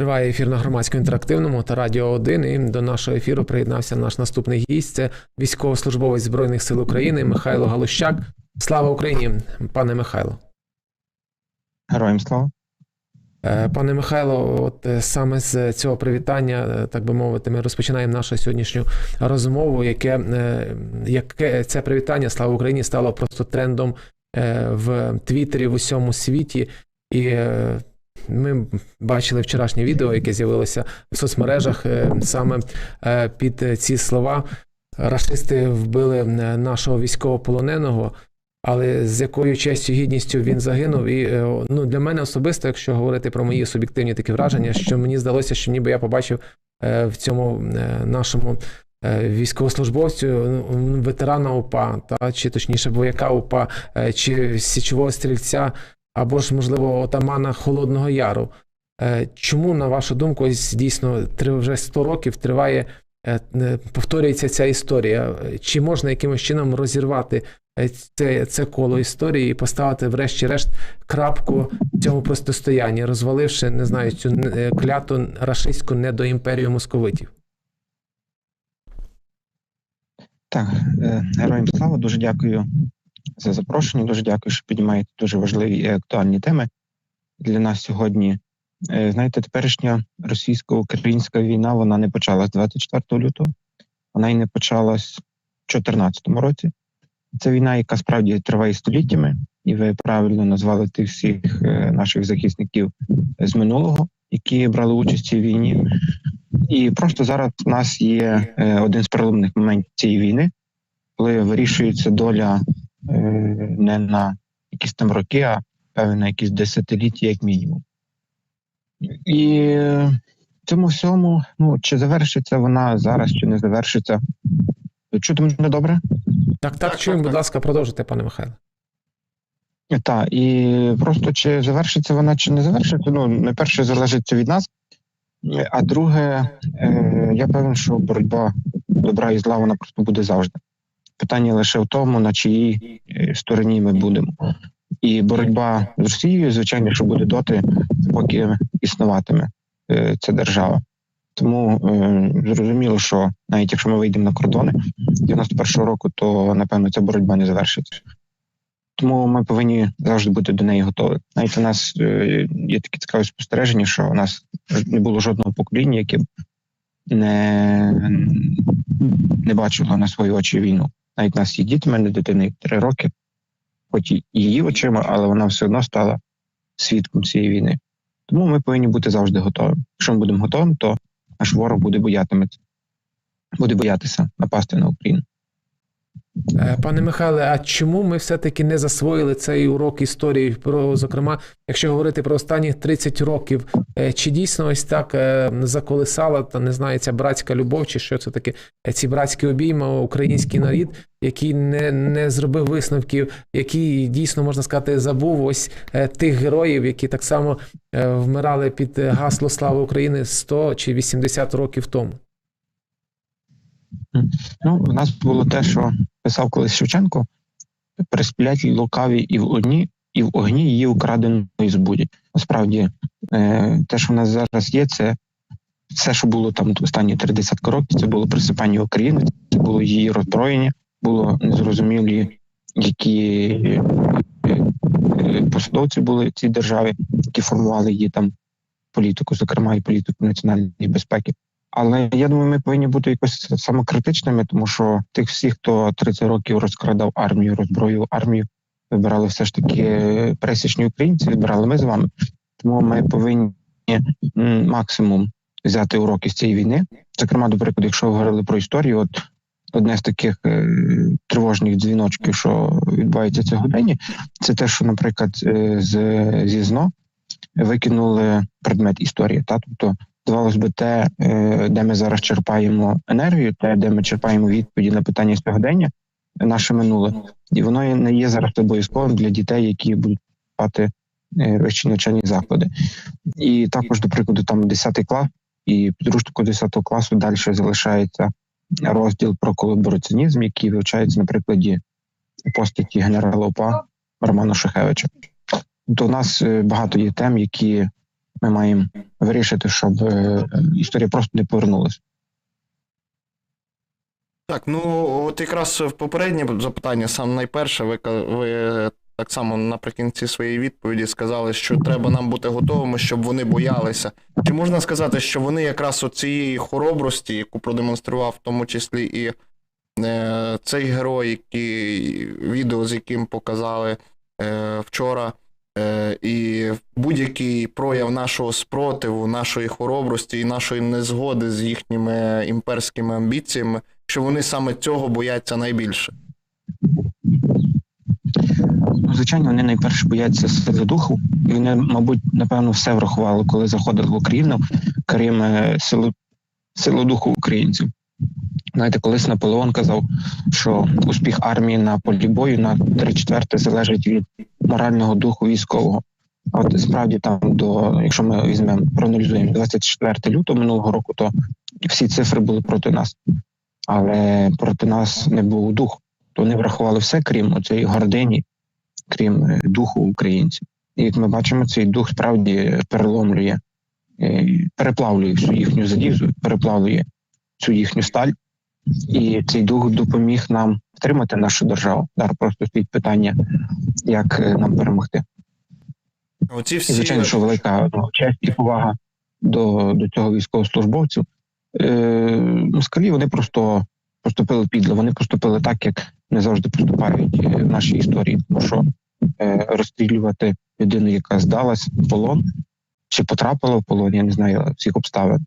Триває ефір на громадському інтерактивному та радіо 1. І до нашого ефіру приєднався наш наступний гість. Це військовослужбовець збройних сил України Михайло Галущак. Слава Україні, пане Михайло. Героям слава. Е, Пане Михайло, от е, саме з цього привітання, е, так би мовити, ми розпочинаємо нашу сьогоднішню розмову, яке, яке це привітання Слава Україні стало просто трендом в Твіттері в усьому світі. І ми бачили вчорашнє відео, яке з'явилося в соцмережах е, саме е, під ці слова. Рашисти вбили е, нашого військовополоненого. Але з якою честю гідністю він загинув, і е, ну для мене особисто, якщо говорити про мої суб'єктивні такі враження, що мені здалося, що ніби я побачив е, в цьому е, нашому е, військовослужбовцю ну, ветерана УПА, та чи точніше вояка УПА, е, чи січового стрільця, або ж можливо отамана Холодного Яру. Е, Чому, на вашу думку, дійсно вже 100 років триває, е, повторюється ця історія? Чи можна якимось чином розірвати е, це, це коло історії і поставити, врешті-решт, крапку цьому протистоянні, розваливши, не знаю, цю кляту рашистську недоімперію московитів? Так, героям слава, дуже дякую за запрошення. Дуже дякую, що піднімаєте дуже важливі і актуальні теми для нас сьогодні. Е, Знаєте, теперішня російсько-українська війна вона не почалась 24 лютого, вона і не почалась в 2014 році. Це війна, яка справді триває століттями, і ви правильно назвали тих всіх е, наших захисників з минулого, які брали участь в цій війні. І просто зараз у нас є е, один з переломних моментів цієї війни, коли вирішується доля не на якісь там роки, а певно на якісь десятиліття, як мінімум. І е, в цьому всьому, ну чи завершиться вона зараз, чи не завершиться. Чути мене добре? Так, так, чуємо, будь ласка, продовжуйте, пане Михайло. Так, і просто чи завершиться вона, чи не завершиться, ну, найперше залежить це від нас. Е, А друге, е, я певен, що боротьба добра і зла вона просто буде завжди. Питання лише в тому, на чиїй е, стороні ми будемо. І боротьба з Росією, звичайно, що буде доти, поки існуватиме е, ця держава. Тому е, зрозуміло, що навіть якщо ми вийдемо на кордони 91-го року, то напевно ця боротьба не завершиться. Тому ми повинні завжди бути до неї готові. Навіть у нас є такі цікаві спостереження, що у нас не було жодного покоління, яке не, не бачило на свої очі війну. Навіть у нас є діти, в мене дитини три роки, хоч і її очима, але вона все одно стала свідком цієї війни. Тому ми повинні бути завжди готові. Якщо ми будемо готові, то наш ворог буде боятиметься, буде боятися напасти на Україну. Е, Пане Михайле, а чому ми все-таки не засвоїли цей урок історії? Про, зокрема, якщо говорити про останні 30 років, е, чи дійсно ось так е, заколисала та не знаю, ця братська любов, чи що це таке? Ці братські обійми, український нарід, який не, не зробив висновків, який дійсно можна сказати забув ось тих героїв, які так само вмирали під гасло Слава України 100 чи 80 років тому. Ну, у нас було те, що писав колись Шевченко: пересплять лукаві і в одні, і в огні її украденої збудять. Насправді, е, те, що в нас зараз є, це все, що було там останні три десятки років, це було присипання України, це було її роззброєння, було незрозумілі, які е, е, посадовці були в цій державі, які формували її там політику, зокрема і політику національної безпеки. Але я думаю, ми повинні бути якось самокритичними, тому що тих всіх, хто 30 років розкрадав армію, розброїв армію, вибирали все ж таки пересічні українці, вибирали ми з вами. Тому ми повинні максимум взяти уроки з цієї війни. Зокрема, до прикладу, якщо ви говорили про історію, от одне з таких е, тривожних дзвіночків, що відбувається сьогодні, це те, що, наприклад, е, з зі ЗНО викинули предмет історії. Та тобто здавалось би, те, е, де ми зараз черпаємо енергію, те, де ми черпаємо відповіді на питання сьогодення, наше минуле, і воно не є зараз обов'язковим для дітей, які будуть вступати е, вищі навчальні заклади. І також, до прикладу, там 10 клас і підручнику 10 класу далі залишається розділ про колабораціонізм, який вивчається на прикладі постаті генерала ОПА Романа Шухевича. У нас е, багато є тем, які ми маємо вирішити, щоб е, історія просто не повернулася. Так, ну от якраз в попереднє запитання, саме найперше, ви, ви так само наприкінці своєї відповіді сказали, що треба нам бути готовими, щоб вони боялися. Чи можна сказати, що вони якраз оцієї хоробрості, яку продемонстрував в тому числі і е, цей герой, який відео, з яким показали е, вчора, і будь-який прояв нашого спротиву, нашої хоробрості і нашої незгоди з їхніми імперськими амбіціями, що вони саме цього бояться найбільше. Ну, звичайно, вони найперше бояться сили духу, і вони, мабуть, напевно, все врахували, коли заходили в Україну, крім е, силу, силу духу українців. Знаєте, колись Наполеон казав, що успіх армії на полі бою на 3 четверти залежить від морального духу військового. А От справді там до, якщо ми візьмемо, проаналізуємо 24 лютого минулого року, то всі цифри були проти нас. Але проти нас не був дух. То вони врахували все, крім цієї гордині, крім е, духу українців. І як ми бачимо, цей дух справді переломлює, е, переплавлює всю їхню залізу, переплавлює цю їхню сталь, і цей дух допоміг нам втримати нашу державу. Зараз просто стоїть питання, як е, нам перемогти. Оці І звичайно, що велика ну, честь і повага до, до цього військовослужбовців. Е, москалі вони просто поступили підло. Вони поступили так, як не завжди поступають е, в нашій історії. Тому що е, розстрілювати людину, яка здалась в полон чи потрапила в полон, я не знаю всіх обставин.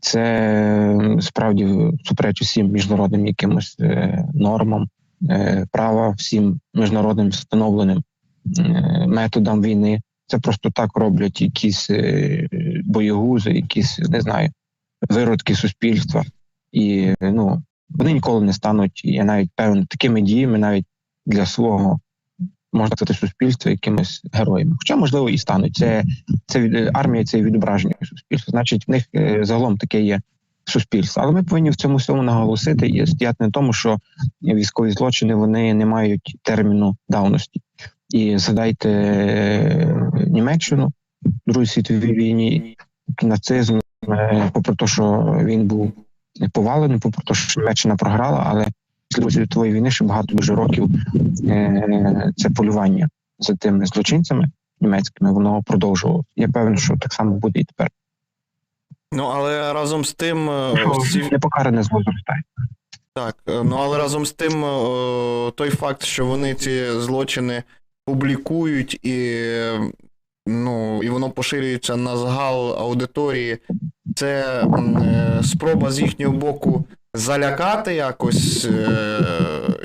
Це справді суперечить всім міжнародним якимось е, нормам е, права, всім міжнародним встановленим е, методам війни. Це просто так роблять якісь боєгузи, якісь не знаю, виродки суспільства. І ну вони ніколи не стануть, я навіть певен, такими діями навіть для свого можна сказати суспільства якимись героями. Хоча, можливо, і стануть. Це, це армія, це відображення суспільства. Значить, в них е, загалом таке є суспільство. Але ми повинні в цьому всьому наголосити і стояти на тому, що військові злочини вони не мають терміну давності. І згадайте е, Німеччину в Другій світовій війні, нацизм, е, попри те, що він був повалений, попри те, що Німеччина програла, але після Другої світової війни ще багато дуже років е, це полювання за тими злочинцями німецькими, воно продовжувалося. Я певен, що так само буде і тепер. Ну але разом з тим, е, ось ці Непокаране зло зростає. Так, е, ну але разом з тим, е, той факт, що вони ці злочини публікують і, е, ну, і воно поширюється на загал аудиторії, це е, спроба з їхнього боку залякати якось, е,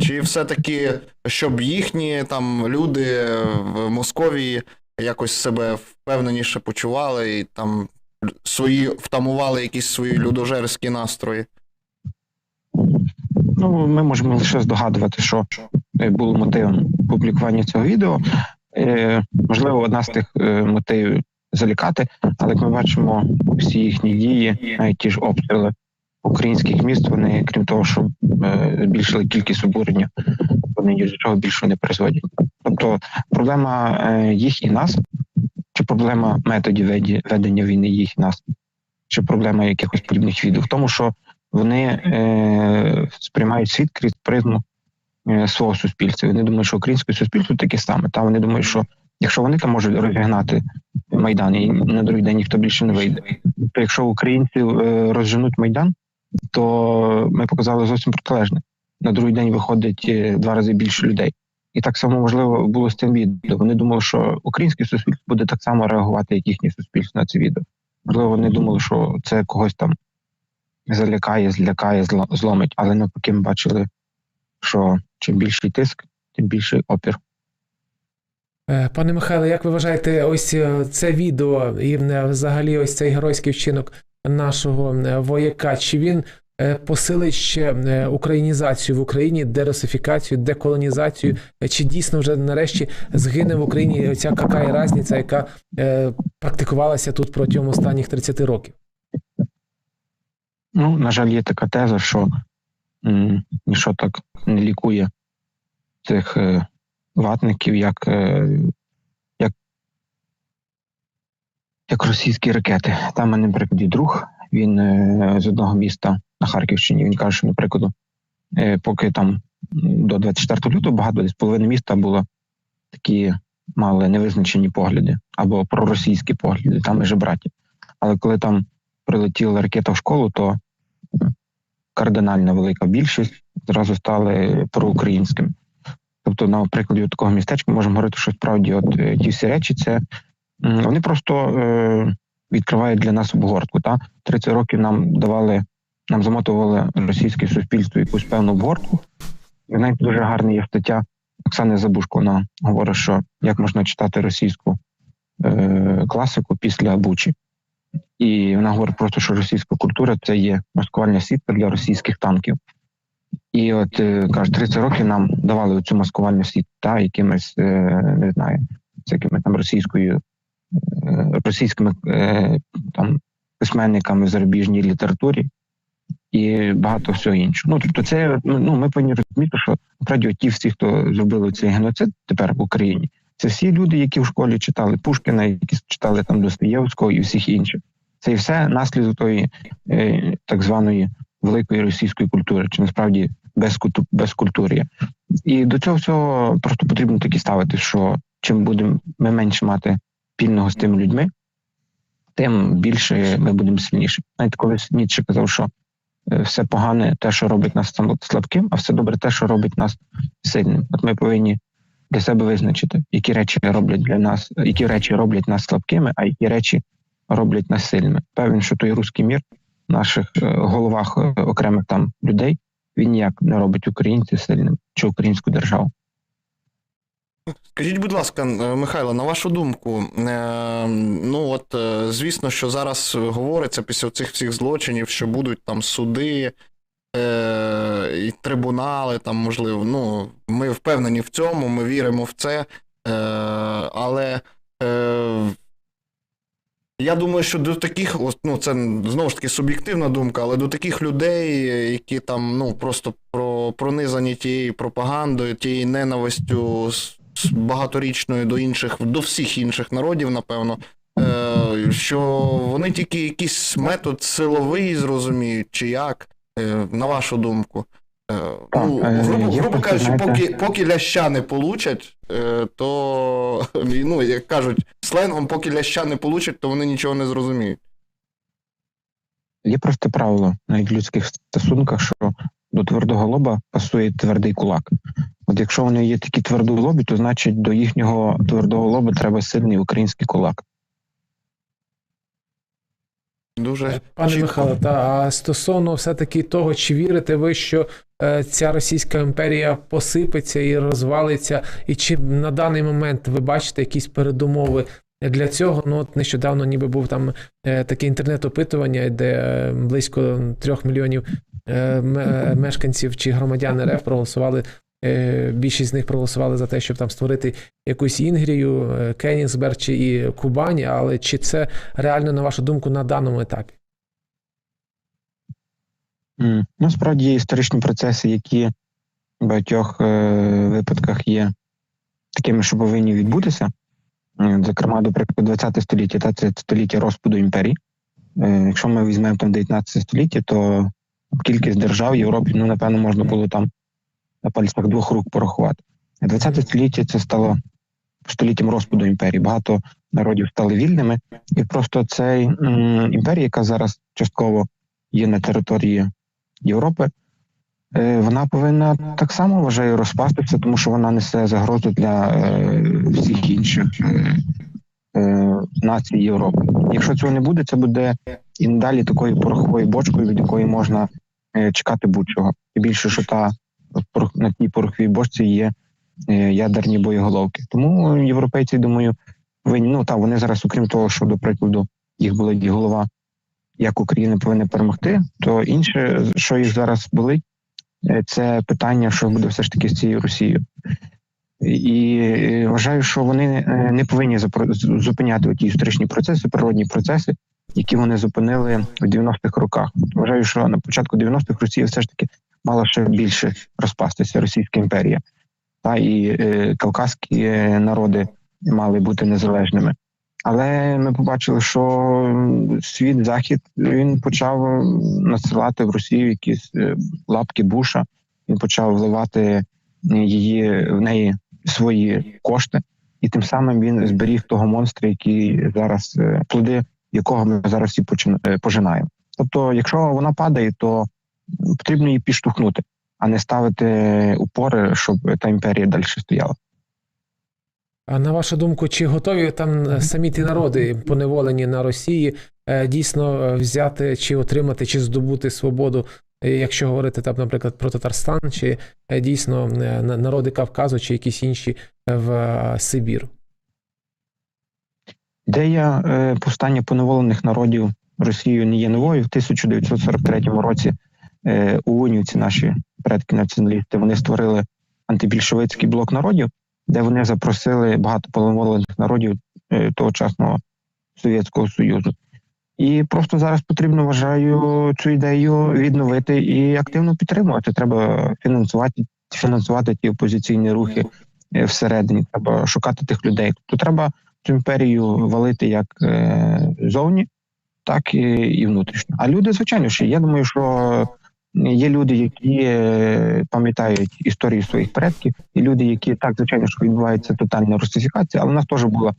чи все-таки, щоб їхні там люди в Московії якось себе впевненіше почували і там свої втамували якісь свої людожерські настрої. Ну, ми можемо лише здогадувати, що е, було мотивом публікування цього відео. Е, можливо, одна з тих е, мотивів залякати, але як ми бачимо, всі їхні дії, навіть ті ж обстріли українських міст, вони, крім того, що е, збільшили кількість обурення, вони ні до чого більшого не призводять. Тобто проблема е, їх і нас, чи проблема методів ведення війни їх і нас, чи проблема якихось подібних відео в тому, що вони е, сприймають світ крізь призму е, свого суспільства. Вони думають, що українське суспільство таке саме. Та вони думають, що якщо вони там можуть розігнати майдан, і на другий день ніхто більше не вийде. То якщо українці е, розженуть майдан, то ми показали зовсім протилежне. На другий день виходить е, два рази більше людей. І так само можливо було з цим відео. Вони думали, що українське суспільство буде так само реагувати, як їхнє суспільство на це відео. Можливо, вони думали, що це когось там залякає, злякає, зломить. Але навпаки, ми бачили, що чим більший тиск, тим більший опір. Е, Пане Михайло, як ви вважаєте, ось е, це відео і взагалі ось цей геройський вчинок нашого е, вояка, чи він е, посилить ще е, українізацію в Україні, дерусифікацію, деколонізацію, чи дійсно вже нарешті згине в Україні ця какая разниця, яка практикувалася тут протягом останніх 30 років? Ну, на жаль, є така теза, що ніщо так не лікує цих ватників, як, е, як російські ракети. Там мене, наприклад, друг. Він е, з одного міста на Харківщині. Він каже, що, наприклад, е, поки там до 24 лютого багато десь половина міста було такі мали невизначені погляди або проросійські погляди, там і же браті. Але коли там прилетіла ракета в школу, то кардинальна велика більшість зразу стали проукраїнськими. Тобто, на прикладі такого містечка можемо говорити, що справді от е, ті всі речі, це вони просто е, відкривають для нас обгортку. Та 30 років нам давали, нам замотували російське суспільство якусь певну обгортку. І знаєте, дуже гарна є стаття Оксани Забушко. Вона говорить, що як можна читати російську е, класику після Бучі. І вона говорить просто, що російська культура це є маскувальна сітка для російських танків. І от е, каже, 30 років нам давали цю маскувальну сітку, та якимись е, не знаю, з якими там російською російськими е, там письменниками в зарубіжній літературі і багато всього іншого. Ну тобто, це ну ми повинні розуміти, що насправді ті всі, хто зробили цей геноцид тепер в Україні, це всі люди, які в школі читали Пушкіна, які читали там Достоєвського і всіх інших. Це і все наслідок тої е, так званої великої російської культури, чи насправді безкульту- безкультур'я. І до цього всього просто потрібно таки ставити, що чим будемо ми менше мати спільного з тими людьми, тим більше ми будемо сильніші. Знаєте, колись Ніцше казав, що е, все погане те, що робить нас слабким, а все добре те, що робить нас сильним. От ми повинні для себе визначити, які речі роблять для нас, які речі роблять нас слабкими, а які речі роблять нас сильними. Певен, що той руський мір в наших е, головах е, окремих там людей він ніяк не робить українців сильним чи українську державу. Скажіть, будь ласка, е, Михайло, на вашу думку, е, ну от е, звісно, що зараз говориться після цих всіх злочинів, що будуть там суди і трибунали, там можливо. Ну, ми впевнені в цьому, ми віримо в це. Але я думаю, що до таких, ну це знову ж таки суб'єктивна думка, але до таких людей, які там ну просто про, пронизані тією пропагандою, тією ненавистю багаторічною до інших, до всіх інших народів, напевно, е, що вони тільки якийсь метод силовий зрозуміють, чи як, е, на вашу думку. Е, ну, Так, е, грубо, грубо кажучи, поки, поки ляща не получать, то ну, як кажуть, сленгом, поки ляща не получать, то вони нічого не зрозуміють. Є просте правило навіть в людських стосунках, що до твердого лоба пасує твердий кулак. От якщо вони є такі твердолобі, то значить до їхнього твердого лоба треба сильний український кулак. Дуже Пане чітко. Михайло, та а стосовно все-таки того, чи вірите ви, що е, ця Російська імперія посипеться і розвалиться, і чи на даний момент ви бачите якісь передумови для цього? Ну от нещодавно ніби був там е, таке інтернет-опитування, де е, близько трьох мільйонів е, е, мешканців чи громадян РФ проголосували. е, Більшість з них проголосували за те, щоб там створити якусь Інгрію, е, Кенігсберг чи і Кубань, але чи це реально, на вашу думку, на даному етапі? Ну, є історичні процеси, які в багатьох е, випадках є такими, що повинні відбутися. Зокрема, до прикладу, 20 століття та це століття розпаду імперій. Е, Якщо ми візьмемо там 19 століття, то кількість держав в Європі, ну, напевно, можна було там на пальцях двох рук порахувати. 20 століття це стало століттям розпаду імперії. Багато народів стали вільними, і просто цей м, імперія, яка зараз частково є на території Європи, е, вона повинна так само вважаю розпастися, тому що вона несе загрозу для е, всіх інших е, е, націй Європи. Якщо цього не буде, це буде і надалі такою пороховою бочкою, від якої можна е, чекати будь-чого. І більше, що та на тій пороховій бочці є е, ядерні боєголовки. Тому європейці, думаю, винні, ну та вони зараз, окрім того, що до прикладу їх болить голова як Україна повинна перемогти, то інше, що їх зараз болить, е, це питання, що буде все ж таки з цією Росією. І вважаю, що вони не повинні зупиняти ті історичні процеси, природні процеси, які вони зупинили в 90-х роках. Вважаю, що на початку 90-х Росія все ж таки мала ще більше розпастися Російська імперія, та і е, кавказькі е, народи мали бути незалежними. Але ми побачили, що світ захід він почав м, надсилати в Росію якісь е, лапки Буша. Він почав вливати її в неї свої кошти, і тим самим він зберіг того монстра, який зараз е, плоди якого ми зараз всі е, пожинаємо. Тобто, якщо вона падає, то потрібно її підштовхнути, а не ставити упори, щоб та імперія далі стояла. А на вашу думку, чи готові там е, самі ті народи, поневолені на Росії, е, дійсно взяти чи отримати, чи здобути свободу, якщо говорити там, наприклад, про Татарстан, чи дійсно на- народи Кавказу, чи якісь інші в Сибір? Ідея е, повстання поневолених народів Росією не є новою. В 1943 році е, у Унівці наші предки націоналісти вони створили антибільшовицький блок народів, де вони запросили багато поневолених народів е, тогочасного Совєтського Союзу. І просто зараз потрібно вважаю цю ідею відновити і активно підтримувати. Треба фінансувати фінансувати ті опозиційні рухи всередині. Треба шукати тих людей. Тобто треба цю імперію валити як е, зовні, так і, внутрішньо. А люди, звичайно, що я думаю, що є люди, які е, пам'ятають історію своїх предків, і люди, які так, звичайно, що відбувається тотальна русифікація, але в нас теж була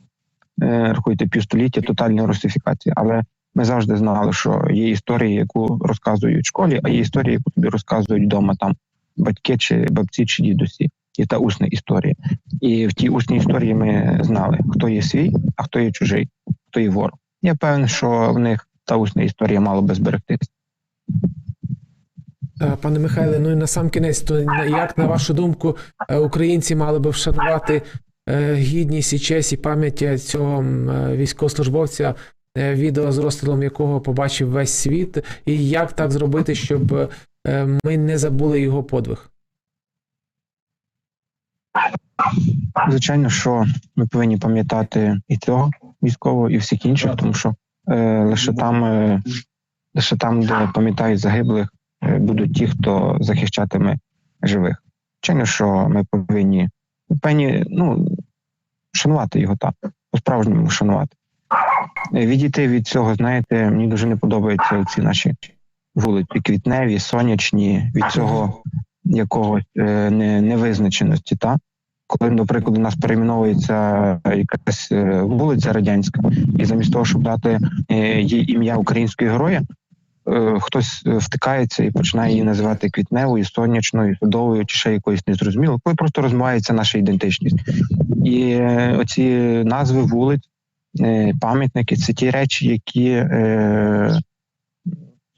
е, рахуйте півстоліття тотальної русифікації. Але ми завжди знали, що є історії, яку розказують в школі, а є історії, яку тобі розказують вдома там батьки чи бабці чи дідусі. І та усна історія. І в тій усній історії ми знали, хто є свій, а хто є чужий, хто є ворог. Я певен, що в них та усна історія мала би зберегтися. Е, Пане Михайле, ну і на сам кінець, то як на вашу думку, е, українці мали би вшанувати е, гідність і честь і пам'ять цього військовослужбовця, відео з розстрілом якого побачив весь світ, і як так зробити, щоб ми не забули його подвиг? Звичайно, що ми повинні пам'ятати і цього військового, і всіх інших, тому що е, лише там, е, лише там, де пам'ятають загиблих, е, будуть ті, хто захищатиме живих. Звичайно, що ми повинні повинні ну, шанувати його так, по-справжньому шанувати. Е, Відійти від цього, знаєте, мені дуже не подобаються ці наші вулиці квітневі, сонячні, від цього якогось е, невизначеності. Та? Коли, до прикладу, у нас перейменовується якась е, вулиця радянська, і замість того, щоб дати е, їй ім'я українського героя, е, хтось е, втикається і починає її називати квітневою, сонячною, садовою чи ще якоюсь незрозуміло, коли просто розмивається наша ідентичність. І е, оці назви вулиць, е, пам'ятники це ті речі, які, е,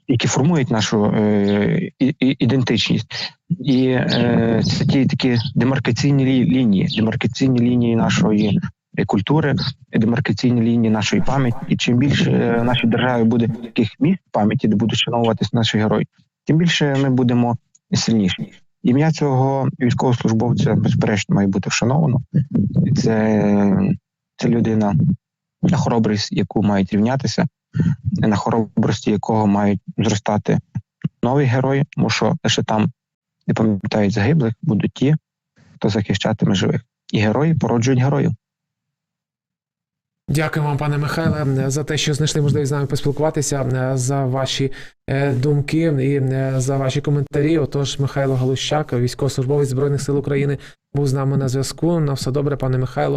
які формують нашу е, ідентичність. І е, це ті такі демаркаційні лі- лінії, демаркаційні лінії нашої культури, демаркаційні лінії нашої пам'яті. І чим більше е, в нашій державі буде таких місць пам'яті, де будуть шануватися наші герої, тим більше ми будемо сильніші. Ім'я цього військовослужбовця безперечно має бути вшановано. Це, це людина на хоробрість, яку мають рівнятися, на хоробрості якого мають зростати нові герої, тому що лише там не пам'ятають загиблих, будуть ті, хто захищатиме живих. І герої породжують героїв. Дякую вам, пане Михайле, за те, що знайшли можливість з нами поспілкуватися, за ваші е, думки і е, за ваші коментарі. Отож, Михайло Галущак, військовослужбовець Збройних сил України, був з нами на зв'язку. На все добре, пане Михайло.